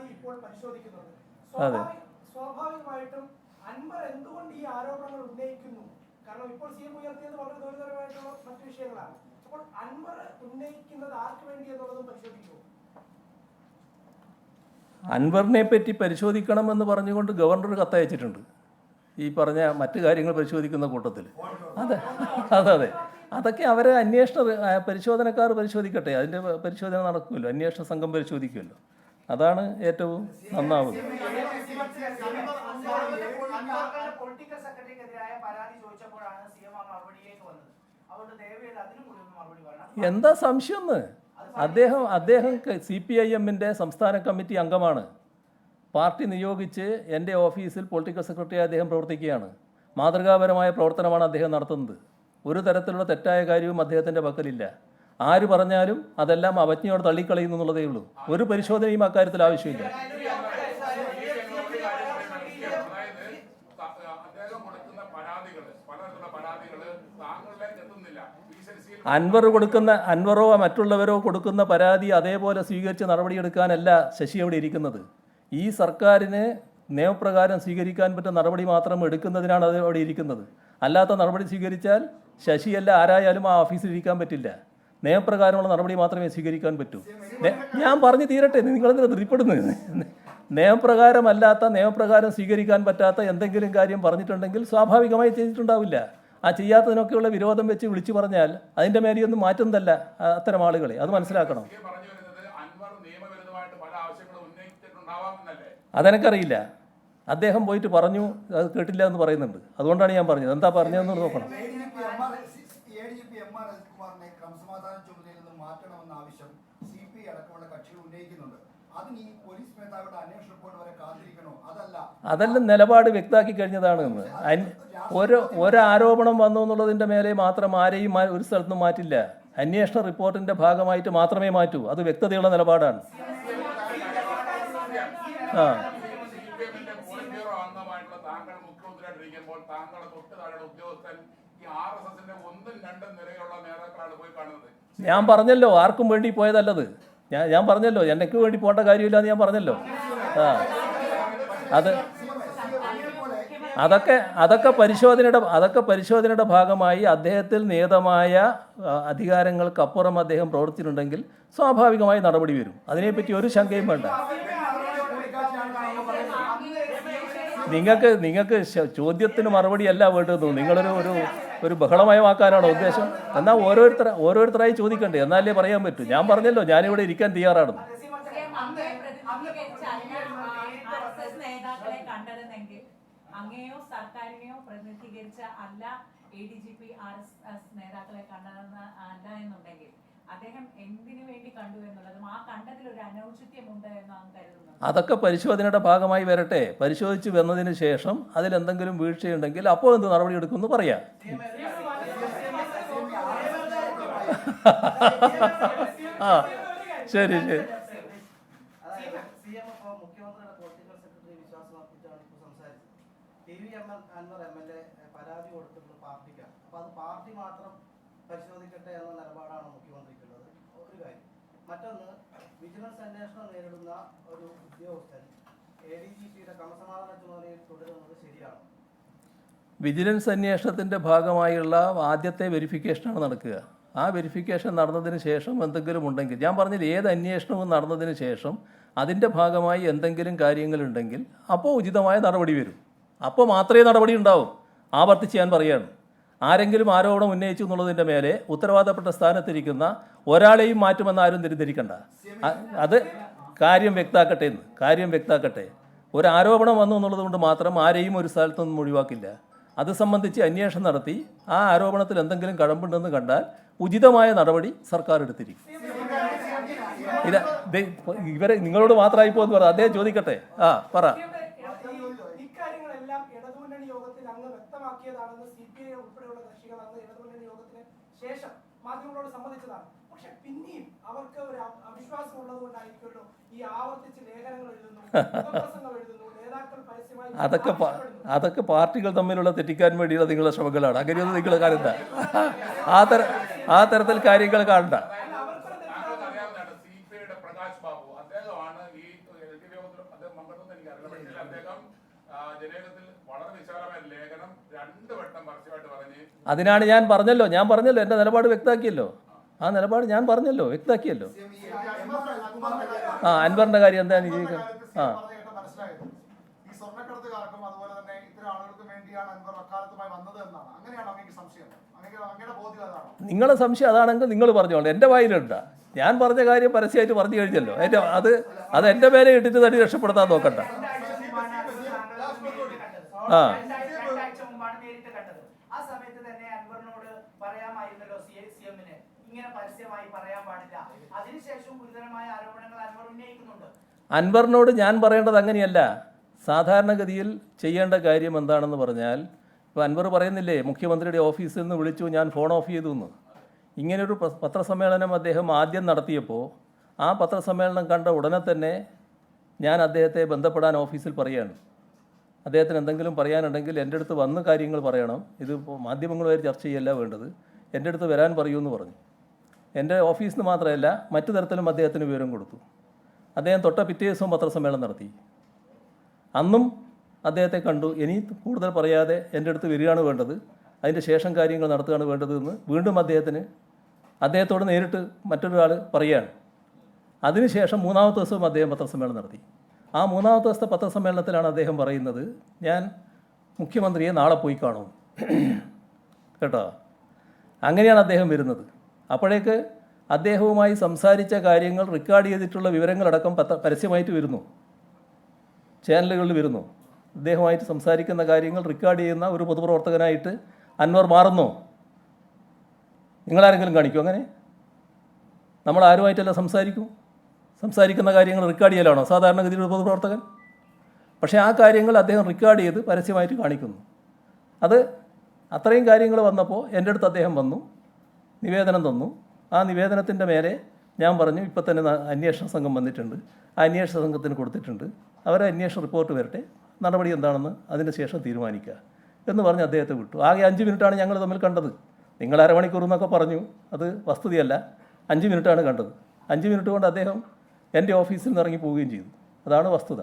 പരാതി ഇപ്പോൾ. സ്വാഭാവികമായിട്ടും അൻവർ എന്തുകൊണ്ട് ഈ ആരോപണങ്ങൾ ഉന്നയിക്കുന്നു? കാരണം ഇപ്പോൾ സി എം ഉയർത്തിയത് വളരെ ഗൗരവമായിട്ടുള്ള മറ്റു വിഷയങ്ങളാണ്. അപ്പോൾ അൻവർ ഉന്നയിക്കുന്നത് ആർക്ക് വേണ്ടി എന്നുള്ളതും പരിശോധിക്കുമോ അൻവറിനെ പറ്റി പരിശോധിക്കണമെന്ന് പറഞ്ഞുകൊണ്ട് ഗവർണർ കത്തയച്ചിട്ടുണ്ട്. ഈ പറഞ്ഞ മറ്റു കാര്യങ്ങൾ പരിശോധിക്കുന്ന കൂട്ടത്തിൽ. അതെ അതെ അതെ. അതൊക്കെ അവരെ അന്വേഷണ പരിശോധനക്കാർ പരിശോധിക്കട്ടെ. അതിന്റെ പരിശോധന നടക്കുമല്ലോ. അന്വേഷണ സംഘം പരിശോധിക്കുമല്ലോ. അതാണ് ഏറ്റവും മറുപടി എന്താ സംശയം എന്ന് അദ്ദേഹം അദ്ദേഹം സി പി ഐ എമ്മിന്റെ സംസ്ഥാന കമ്മിറ്റി അംഗമാണ്. പാർട്ടി നിയോഗിച്ച് എന്റെ ഓഫീസിൽ പൊളിറ്റിക്കൽ സെക്രട്ടറി അദ്ദേഹം പ്രവർത്തിക്കുകയാണ്. മാതൃകാപരമായ പ്രവർത്തനമാണ് അദ്ദേഹം നടത്തുന്നത്. ഒരു തരത്തിലുള്ള തെറ്റായ കാര്യവും അദ്ദേഹത്തിന്റെ പക്കലില്ല. ആര് പറഞ്ഞാലും അതെല്ലാം അവജ്ഞയോട് തള്ളിക്കളയുന്നു എന്നുള്ളതേ ഉള്ളൂ. ഒരു പരിശോധനയും അക്കാര്യത്തിൽ ആവശ്യമില്ല. അൻവർ കൊടുക്കുന്ന അൻവറോ മറ്റുള്ളവരോ കൊടുക്കുന്ന പരാതി അതേപോലെ സ്വീകരിച്ച് നടപടിയെടുക്കാനല്ല ശശി അവിടെ ഇരിക്കുന്നത്. ഈ സർക്കാരിന് നിയമപ്രകാരം സ്വീകരിക്കാൻ പറ്റുന്ന നടപടി മാത്രം എടുക്കുന്നതിനാണ് അത് അവിടെ ഇരിക്കുന്നത്. അല്ലാത്ത നടപടി സ്വീകരിച്ചാൽ ശശിയല്ല ആരായാലും ആ ഓഫീസിൽ ഇരിക്കാൻ പറ്റില്ല. നിയമപ്രകാരമുള്ള നടപടി മാത്രമേ സ്വീകരിക്കാൻ പറ്റൂ. ഞാൻ പറഞ്ഞു തീരട്ടെ നിങ്ങളെന്തിനാ ധൃതിപ്പെടുന്നത്? നിയമപ്രകാരമല്ലാത്ത നിയമപ്രകാരം സ്വീകരിക്കാൻ പറ്റാത്ത എന്തെങ്കിലും കാര്യം പറഞ്ഞിട്ടുണ്ടെങ്കിൽ സ്വാഭാവികമായി ചെയ്തിട്ടുണ്ടാവില്ല. ആ ചെയ്യാത്തതിനൊക്കെയുള്ള വിരോധം വെച്ച് വിളിച്ചു പറഞ്ഞാൽ അതിന്റെ മേലെയൊന്നും മാറ്റുന്നതല്ല അത്തരം ആളുകളെ. അത് മനസ്സിലാക്കണം. അതെനിക്കറിയില്ല. അദ്ദേഹം പോയിട്ട് പറഞ്ഞു അത് കേട്ടില്ല എന്ന് പറയുന്നുണ്ട്. അതുകൊണ്ടാണ് ഞാൻ പറഞ്ഞത്. എന്താ പറഞ്ഞതെന്ന് നോക്കണം. ഡി എം ആർ അനിൽകുമാറിനെ അജിത്കുമാറിനെ ക്രമസമാധാന ചുമതലയിൽ നിന്ന് മാറ്റണമെന്ന ആവശ്യം സി പി ഐ അടക്കമുള്ള കക്ഷികൾ ഉന്നയിക്കുന്നുണ്ട്. അതിന് ഈ പോലീസ് മേധാവിയുടെ അന്വേഷണ റിപ്പോർട്ട് വരെ കാത്തിരിക്കണോ? അതല്ല. അതെല്ലാം നിലപാട് വ്യക്താക്കി കഴിഞ്ഞതാണ് ഒരു ഒരാരോപണം വന്നു എന്നുള്ളതിന്റെ മേലെ മാത്രം ആരെയും ഒരു സ്ഥലത്തും മാറ്റില്ല. അന്വേഷണ റിപ്പോർട്ടിന്റെ ഭാഗമായിട്ട് മാത്രമേ മാറ്റൂ. അത് വ്യക്തതയുള്ള നിലപാടാണ്. ആ. ഞാൻ പറഞ്ഞല്ലോ ആർക്കും വേണ്ടി പോയതല്ലത്. ഞാൻ ഞാൻ പറഞ്ഞല്ലോ എനിക്ക് വേണ്ടി പോകേണ്ട കാര്യമില്ല എന്ന് ഞാൻ പറഞ്ഞല്ലോ. ആ. അത് അതൊക്കെ അതൊക്കെ പരിശോധനയുടെ അതൊക്കെ പരിശോധനയുടെ ഭാഗമായി അദ്ദേഹത്തിൽ നിയതമായ അധികാരങ്ങൾക്കപ്പുറം അദ്ദേഹം പ്രവർത്തിച്ചിട്ടുണ്ടെങ്കിൽ സ്വാഭാവികമായി നടപടി വരും. അതിനെപ്പറ്റി ഒരു ശങ്കയും വേണ്ട. നിങ്ങൾക്ക് നിങ്ങൾക്ക് ചോദ്യത്തിന് മറുപടിയല്ല വേണ്ടത് നിങ്ങളൊരു ഒരു ഒരു ബഹളമയമാക്കാനാണോ ഉദ്ദേശം? എന്നാൽ ഓരോരുത്തർ ഓരോരുത്തരായി ചോദിക്കണ്ടേ? എന്നാലേ പറയാൻ പറ്റൂ. ഞാൻ പറഞ്ഞല്ലോ ഞാനിവിടെ ഇരിക്കാൻ തയ്യാറാണെന്ന് അങ്ങയെ സർക്കാരിനെയോ പ്രതിനിധീകരിച്ച അല്ല A D G P R S S നേതാക്കളെ കണ്ടതെന്ന് അല്ല എന്നുണ്ടെങ്കിൽ അദ്ദേഹം എന്തിനു വേണ്ടി കണ്ടു എന്നുള്ളതും ആ കണ്ടതിൽ ഒരു അനൗചിത്യമുണ്ട് എന്നാണ് കരുതുന്നത്. അതൊക്കെ പരിശോധനയുടെ ഭാഗമായി വരട്ടെ. പരിശോധിച്ച് വന്നതിന് ശേഷം അതിൽ എന്തെങ്കിലും വീഴ്ചയുണ്ടെങ്കിൽ അപ്പോൾ എന്ത് നടപടി എടുക്കുമെന്ന് പറയാം. ആ ശരി ശരി. അതായത് സി എം ഇപ്പോൾ സെക്രട്ടറി വിശ്വാസം അർപ്പിച്ചാണ് ഇപ്പോൾ സംസാരിച്ചത് T V M L Anvar M L A പരാതി കൊടുത്തിട്ടുള്ളത് പാർട്ടിക്കാണ്. അപ്പൊ അത് പാർട്ടി മാത്രം പരിശോധിക്കട്ടെ എന്ന നിലപാടാണ് മുഖ്യമന്ത്രിക്കുള്ളത്. ഒരു കാര്യം മറ്റൊന്ന് വിജിലൻസ് അന്വേഷണം നേരിടുന്ന ഒരു ഉദ്യോഗസ്ഥൻ എ ഡി ജി പിയുടെ ക്രമസമാധാന ചുമതലയിൽ തുടരുന്നത് ശരിയാണ്? വിജിലൻസ് അന്വേഷണത്തിന്റെ ഭാഗമായുള്ള ആദ്യത്തെ വെരിഫിക്കേഷനാണ് നടക്കുക. ആ വെരിഫിക്കേഷൻ നടന്നതിന് ശേഷം എന്തെങ്കിലും ഉണ്ടെങ്കിൽ ഞാൻ പറഞ്ഞില്ല ഏത് അന്വേഷണവും നടന്നതിന് ശേഷം അതിന്റെ ഭാഗമായി എന്തെങ്കിലും കാര്യങ്ങളുണ്ടെങ്കിൽ അപ്പോൾ ഉചിതമായ നടപടി വരും. അപ്പോൾ മാത്രമേ നടപടി ഉണ്ടാവും. ആവർത്തിച്ച് ഞാൻ പറയുകയാണ്. ആരെങ്കിലും ആരോപണം ഉന്നയിച്ചു എന്നുള്ളതിന്റെ മേലെ ഉത്തരവാദപ്പെട്ട സ്ഥാനത്തിരിക്കുന്ന ഒരാളെയും മാറ്റുമെന്ന് ആരും തിരിതിരിക്കണ്ട അത് കാര്യം വ്യക്താക്കട്ടെ എന്ന് കാര്യം വ്യക്താക്കട്ടെ. ഒരു ആരോപണം വന്നു എന്നുള്ളത് കൊണ്ട് മാത്രം ആരെയും ഒരു സ്ഥലത്തു നിന്നും ഒഴിവാക്കില്ല. അത് സംബന്ധിച്ച് അന്വേഷണം നടത്തി ആ ആരോപണത്തിൽ എന്തെങ്കിലും കഴമ്പുണ്ടെന്ന് കണ്ടാൽ ഉചിതമായ നടപടി സർക്കാർ എടുത്തിരിക്കും. ദേ, ഇവരെ നിങ്ങളോട് മാത്രമായി പോകുന്നു പറ അദ്ദേഹം ചോദിക്കട്ടെ. ആ പറ. യോഗത്തിൽ അങ്ങ് കക്ഷികൾ അന്ന് ഇടതുമുന്നണി യോഗത്തിന് ശേഷം മാധ്യമങ്ങളോട് സമ്മതിച്ചതാണ്. പക്ഷെ പിന്നെയും അവർക്ക് ഒരു അവിശ്വാസം ഉള്ളത് കൊണ്ടായിരിക്കുമല്ലോ ഈ ആവർത്തിച്ച് ലേഖനങ്ങൾ എഴുതുന്നു എഴുതുന്നു അതൊക്കെ. അതൊക്കെ പാർട്ടികൾ തമ്മിലുള്ള തെറ്റിക്കാൻ വേണ്ടിയുള്ള നിങ്ങളുടെ ശ്രമങ്ങളാണ്. അങ്ങനെയൊന്നും നിങ്ങൾ കാണണ്ട. ആ തര ആ തരത്തിൽ കാര്യങ്ങൾ കാണണ്ട അല്ല, അവർക്കൊരു തെറ്റ് താങ്കൾക്ക് അറിയാവുന്നതാണ് സി പി ഐയുടെ പ്രകാശ് ബാബു അദ്ദേഹമാണ് ഈ എൽ ഡി യോഗത്തിൽ അതിനാണ് ഞാൻ പറഞ്ഞല്ലോ ഞാൻ പറഞ്ഞല്ലോ എന്റെ നിലപാട് വ്യക്തമാക്കിയല്ലോ. ആ നിലപാട് ഞാൻ പറഞ്ഞല്ലോ വ്യക്തമാക്കിയല്ലോ. ആ അൻവറിന്റെ കാര്യം എന്താ നീ ആ. സംശയം? നിങ്ങളെ സംശയം അതാണെങ്കിൽ നിങ്ങൾ പറഞ്ഞോളൂ. എന്റെ വായിലുണ്ട. ഞാൻ പറഞ്ഞ കാര്യം പരസ്യമായിട്ട് പറഞ്ഞു കഴിഞ്ഞല്ലോ. എന്റെ അത് അത് എന്റെ പേരെ ഇട്ടിട്ട് തടി രക്ഷപ്പെടുത്താൻ നോക്കണ്ട. ആ. രണ്ടാഴ്ച രണ്ടാഴ്ച മുമ്പാണ് നേരിട്ട് കണ്ടത് ആ സമയത്ത് തന്നെ അൻവറിനോട് പറയാമായിരുന്നല്ലോ സി സി എമ്മിന്. ഇങ്ങനെ പരസ്യമായി പറയാൻ പാടില്ല. അതിനുശേഷം ഗുരുതരമായ ആരോപണങ്ങൾ അൻവർ ഉന്നയിക്കുന്നുണ്ട്. അൻവറിനോട് ഞാൻ പറയേണ്ടത് അങ്ങനെയല്ല. സാധാരണഗതിയിൽ ചെയ്യേണ്ട കാര്യം എന്താണെന്ന് പറഞ്ഞാൽ ഇപ്പോൾ അൻവർ പറയുന്നില്ലേ മുഖ്യമന്ത്രിയുടെ ഓഫീസിൽ നിന്ന് വിളിച്ചു ഞാൻ ഫോൺ ഓഫ് ചെയ്തു എന്ന്. ഇങ്ങനൊരു പത്രസമ്മേളനം അദ്ദേഹം ആദ്യം നടത്തിയപ്പോൾ ആ പത്രസമ്മേളനം കണ്ട ഉടനെ തന്നെ ഞാൻ അദ്ദേഹത്തെ ബന്ധപ്പെടാൻ ഓഫീസിൽ പറയുകയാണ്. അദ്ദേഹത്തിന് എന്തെങ്കിലും പറയാനുണ്ടെങ്കിൽ എന്റെ അടുത്ത് വന്ന് കാര്യങ്ങൾ പറയണം. ഇത് മാധ്യമങ്ങളുമായി ചർച്ച ചെയ്യല്ല വേണ്ടത്. എന്റെ അടുത്ത് വരാൻ പറയൂ എന്ന് പറഞ്ഞു. എന്റെ ഓഫീസിൽ നിന്ന് മാത്രമല്ല മറ്റു തരത്തിലും അദ്ദേഹത്തിന് വിവരം കൊടുത്തു. അദ്ദേഹം തൊട്ട പിറ്റേ ദിവസവും പത്രസമ്മേളനം നടത്തി. അന്നും അദ്ദേഹത്തെ കണ്ടു. ഇനി കൂടുതൽ പറയാതെ എന്റെ അടുത്ത് വരികയാണ് വേണ്ടത്. അതിന്റെ ശേഷം കാര്യങ്ങൾ നടത്തുകയാണ് വേണ്ടത് എന്ന് വീണ്ടും അദ്ദേഹത്തിന് അദ്ദേഹത്തോട് നേരിട്ട് മറ്റൊരാൾ പറയുകയാണ് അതിനുശേഷം മൂന്നാമത്തെ ദിവസവും അദ്ദേഹം പത്രസമ്മേളനം നടത്തി. ആ മൂന്നാമത്തെ ദിവസത്തെ പത്രസമ്മേളനത്തിലാണ് അദ്ദേഹം പറയുന്നത്. ഞാൻ മുഖ്യമന്ത്രിയെ നാളെ പോയി കാണും. കേട്ടോ? അങ്ങനെയാണ് അദ്ദേഹം വരുന്നത്. അപ്പോഴേക്ക് അദ്ദേഹവുമായി സംസാരിച്ച കാര്യങ്ങൾ റെക്കോർഡ് ചെയ്തിട്ടുള്ള വിവരങ്ങളടക്കം പത്ര പരസ്യമായിട്ട് വരുന്നു. ചാനലുകളിൽ വരുന്നു. അദ്ദേഹമായിട്ട് സംസാരിക്കുന്ന കാര്യങ്ങൾ റെക്കോർഡ് ചെയ്യുന്ന ഒരു പൊതുപ്രവർത്തകനായിട്ട് അൻവർ മാറുന്നു. നിങ്ങളാരെങ്കിലും കാണിക്കും അങ്ങനെ? നമ്മൾ ആരുമായിട്ടല്ല സംസാരിക്കും? സംസാരിക്കുന്ന കാര്യങ്ങൾ റെക്കോർഡ് ചെയ്യലാണോ? സാധാരണഗതിയിൽ പൊതുപ്രവർത്തകൻ? പക്ഷേ ആ കാര്യങ്ങൾ അദ്ദേഹം റെക്കോർഡ് ചെയ്ത് പരസ്യമായിട്ട് കാണിക്കുന്നു. അത് അത്രയും കാര്യങ്ങൾ വന്നപ്പോൾ എന്റെ അടുത്ത് അദ്ദേഹം വന്നു നിവേദനം തന്നു. ആ നിവേദനത്തിന്റെ മേലെ ഞാൻ പറഞ്ഞു ഇപ്പം തന്നെ അന്വേഷണ സംഘം വന്നിട്ടുണ്ട്. ആ അന്വേഷണ സംഘത്തിന് കൊടുത്തിട്ടുണ്ട്. അവരെ അന്വേഷണ റിപ്പോർട്ട് വരട്ടെ. നടപടി എന്താണെന്ന് അതിന് ശേഷം തീരുമാനിക്കുക എന്ന് പറഞ്ഞ് അദ്ദേഹത്തെ വിട്ടു. ആകെ അഞ്ച് മിനിറ്റാണ് ഞങ്ങൾ തമ്മിൽ കണ്ടത്. നിങ്ങൾ അരമണിക്കൂർ എന്നൊക്കെ പറഞ്ഞു. അത് വസ്തുതയല്ല. അഞ്ച് മിനിറ്റാണ് കണ്ടത്. അഞ്ച് മിനിറ്റ് കൊണ്ട് അദ്ദേഹം എന്റെ ഓഫീസിൽ നിന്ന് ഇറങ്ങി പോവുകയും ചെയ്തു. അതാണ് വസ്തുത.